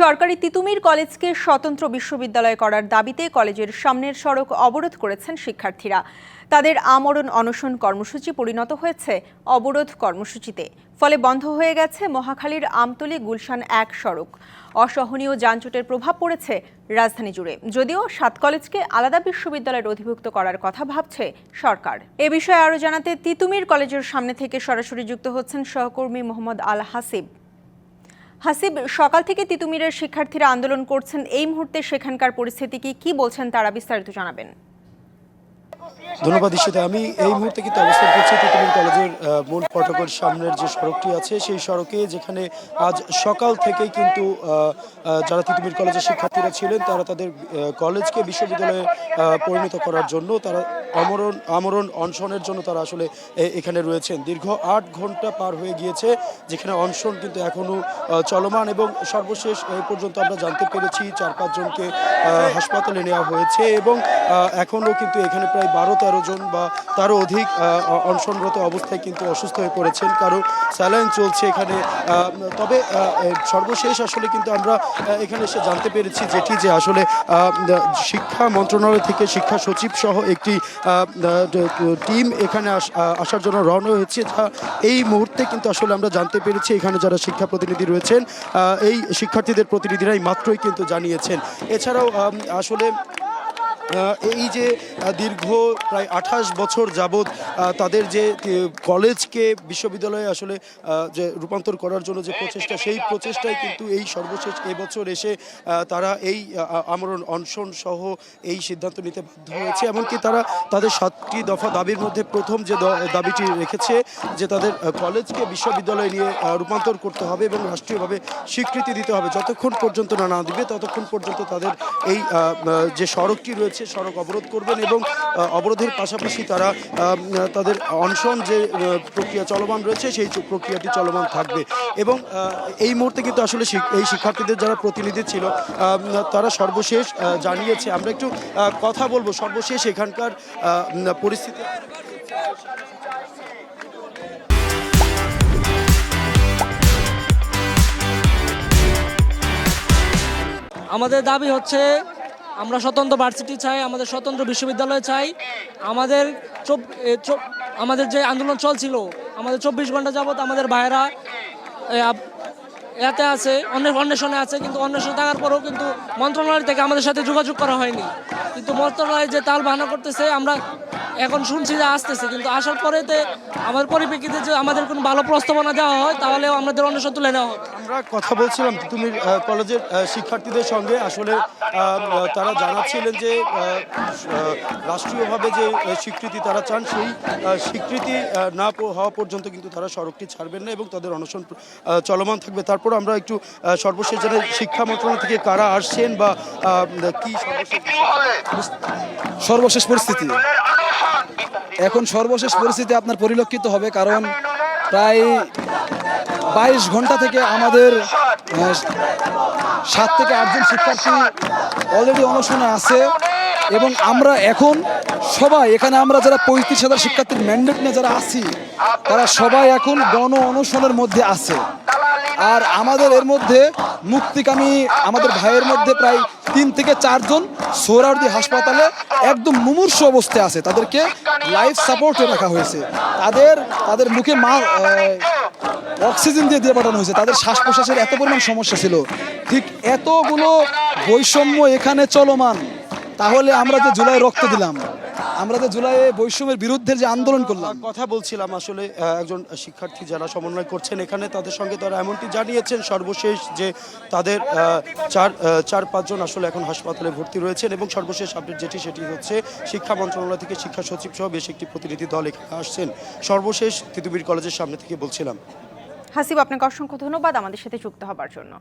সরকারি তিতুমির কলেজকে স্বতন্ত্র বিশ্ববিদ্যালয় করার দাবিতে কলেজের সামনের সড়ক অবরোধ করেছেন শিক্ষার্থীরা। তাদের আমরণ অনশন কর্মসূচি পরিণত হয়েছে অবরোধ কর্মসূচিতে। ফলে বন্ধ হয়ে গেছে মহাখালীর আমতলী গুলশান এক সড়ক। অসহনীয় যানজটের প্রভাব পড়েছে রাজধানী জুড়ে। যদিও সাত কলেজকে আলাদা বিশ্ববিদ্যালয়ের অধিভুক্ত করার কথা ভাবছে সরকার। এ বিষয়ে আরও জানাতে তিতুমির কলেজের সামনে থেকে সরাসরি যুক্ত হচ্ছেন সহকর্মী মোহাম্মদ আল হাসিব। হাসিব, সকাল থেকে তিতুমিরের শিক্ষার্থীরা আন্দোলন করছেন। এই মুহূর্তে সেখানকার পরিস্থিতি কি? কি বলছেন তারা? বিস্তারিত জানাবেন। ধন্যবাদ ঈশিতা আমি এই মুহূর্তে কিন্তু অবস্থান করছি তিতুমির কলেজের মূল ফটকের সামনের যে সড়কটি আছে সেই সড়কে যেখানে আজ সকাল থেকেই কিন্তু যারা তিতুমির কলেজের শিক্ষার্থীরা ছিলেন তারা তাদের কলেজকে বিশ্ববিদ্যালয়ে পরিণত করার জন্য তারা আমরণ আমরণ অনশনের জন্য তারা আসলে এখানে রয়েছেন। দীর্ঘ আট ঘণ্টা পার হয়ে গিয়েছে যেখানে অনশন কিন্তু এখনও আহ, চলমান এবং সর্বশেষ পর্যন্ত আমরা জানতে পেরেছি চার পাঁচজনকে হাসপাতালে নেওয়া হয়েছে এবং আহ, এখনও কিন্তু এখানে প্রায় বারো তেরো জন বা তারও অধিক অনশনরত অবস্থায় কিন্তু অসুস্থ হয়ে পড়েছেন। কারও স্যালাইন চলছে এখানে তবে সর্বশেষ আসলে কিন্তু আমরা এখানে এসে জানতে পেরেছি যেটি যে আসলে শিক্ষা মন্ত্রণালয় থেকে শিক্ষা সচিব সহ একটি টিম এখানে আস- আসার জন্য রওনা হয়েছে, যা এই মুহূর্তে কিন্তু আসলে আমরা জানতে পেরেছি এখানে যারা শিক্ষা প্রতিনিধি রয়েছেন এই শিক্ষার্থীদের প্রতিনিধিরাই মাত্রই কিন্তু জানিয়েছেন। এছাড়াও আসলে এই যে দীর্ঘ প্রায় আঠাশ বছর যাবৎ তাদের যে কলেজকে বিশ্ববিদ্যালয়ে আসলে যে রূপান্তর করার জন্য যে প্রচেষ্টা, সেই প্রচেষ্টায় কিন্তু এই সর্বশেষ এবছর এসে তারা এই আমরণ অনশন সহ এই সিদ্ধান্ত নিতে বাধ্য হয়েছে। এমনকি তারা তাদের সাতটি দফা দাবির মধ্যে প্রথম যে দাবিটি রেখেছে, যে তাদের কলেজকে বিশ্ববিদ্যালয়ে নিয়ে রূপান্তর করতে হবে এবং রাষ্ট্রীয়ভাবে স্বীকৃতি দিতে হবে। যতক্ষণ পর্যন্ত না না দিবে, ততক্ষণ পর্যন্ত তাদের এই যে সড়কটি রয়েছে সড়ক অবরোধ করবেন এবং অবরোধের পাশাপাশি তারা তাদের অনশন যে প্রক্রিয়া চলমান রয়েছে, সেই প্রক্রিয়াটি চলমান থাকবে। এবং এই মুহূর্তে কিন্তু আসলে এই শিক্ষার্থীদের যারা প্রতিনিধি ছিল তারা সর্বশেষ জানিয়েছে। আমরা একটু কথা বলব। সর্বশেষ এখানকার পরিস্থিতি। আমাদের দাবি হচ্ছে আমরা স্বতন্ত্র ভার্সিটি চাই, আমাদের স্বতন্ত্র বিশ্ববিদ্যালয় চাই। আমাদের আমাদের যে আন্দোলন চলছিল, আমাদের চব্বিশ ঘণ্টা যাবত আমাদের ভাইয়েরা এতে আছে, অন্য অন্বেষণে আছে, কিন্তু অন্বেষণ থাকার পরেও কিন্তু মন্ত্রণালয় থেকে আমাদের সাথে যোগাযোগ করা হয়নি। কিন্তু মন্ত্রণালয় যে তাল বাহানা করতেছে, আমরা এখন শুনছি যে আসতেছে, কিন্তু আসার পরেতে আমাদের পরিপ্রেক্ষিতে যে আমাদের কোনো ভালো প্রস্তাবনা দেওয়া হয়, তাহলেও আমাদের অন্বেষণ তুলে নেওয়া হবে। আমরা কথা বলছিলাম তুমি কলেজের শিক্ষার্থীদের সঙ্গে। আসলে তারা জানাচ্ছিলেন যে রাষ্ট্রীয়ভাবে যে স্বীকৃতি তারা চান, সেই স্বীকৃতি না হওয়া পর্যন্ত কিন্তু তারা সড়কটি ছাড়বেন না এবং তাদের অনশন চলমান থাকবে। তারপর আমরা একটু সর্বশেষ জানাই শিক্ষা মন্ত্রণালয় থেকে কারা আসছেন বা কি সর্বশেষ পরিস্থিতি। এখন সর্বশেষ পরিস্থিতি আপনার পরিলক্ষিত হবে কারণ প্রায় বাইশ ঘণ্টা থেকে আমাদের সাত থেকে আটজন শিক্ষার্থী অলরেডি অনশনে আছে এবং আমরা এখন সবাই, এখানে আমরা যারা পঁয়ত্রিশ হাজার শিক্ষার্থীর ম্যান্ডেট নিয়ে যারা আছি, তারা সবাই এখন গণ অনশনের মধ্যে আছে। আর আমাদের এর মধ্যে মুক্তিকামী আমাদের ভাইয়ের মধ্যে প্রায় তিন থেকে চারজন সোহরাওয়ার্দী হাসপাতালে একদম মুমূর্ষ অবস্থায় আছে। তাদেরকে লাইফ সাপোর্টে রাখা হয়েছে। তাদের তাদের মুখে মা অক্সিজেন দিয়ে দিয়ে পাঠানো হয়েছে। তাদের শ্বাস প্রশ্বাসের এত পরিমাণ সমস্যা ছিল। ঠিক এতগুলো বৈষম্য এখানে চলমান। তাহলে আমরা যে জুলাই রক্ত দিলাম আমরা যে জুলাইয়ে বৈষম্যের বিরুদ্ধে যে আন্দোলন করলাম। কথা বলছিলাম আসলে একজন শিক্ষার্থী যারা সমন্বয় করছেন এখানে তাদের সঙ্গে তারা এমনটি জানিয়েছেন সর্বশেষ যে তাদের চার চার পাঁচজন আসলে এখন হাসপাতালে ভর্তি রয়েছেন এবং সর্বশেষ আপডেট যেটি সেটি হচ্ছে শিক্ষা মন্ত্রণালয় থেকে শিক্ষা সচিব সহ বেশ একটি প্রতিনিধি দল এখানে আসছেন। সর্বশেষ তিতুবির কলেজের সামনে থেকে বলছিলাম। হাসিব আপনাকে অসংখ্য ধন্যবাদ আমাদের সাথে যুক্ত হবার জন্য।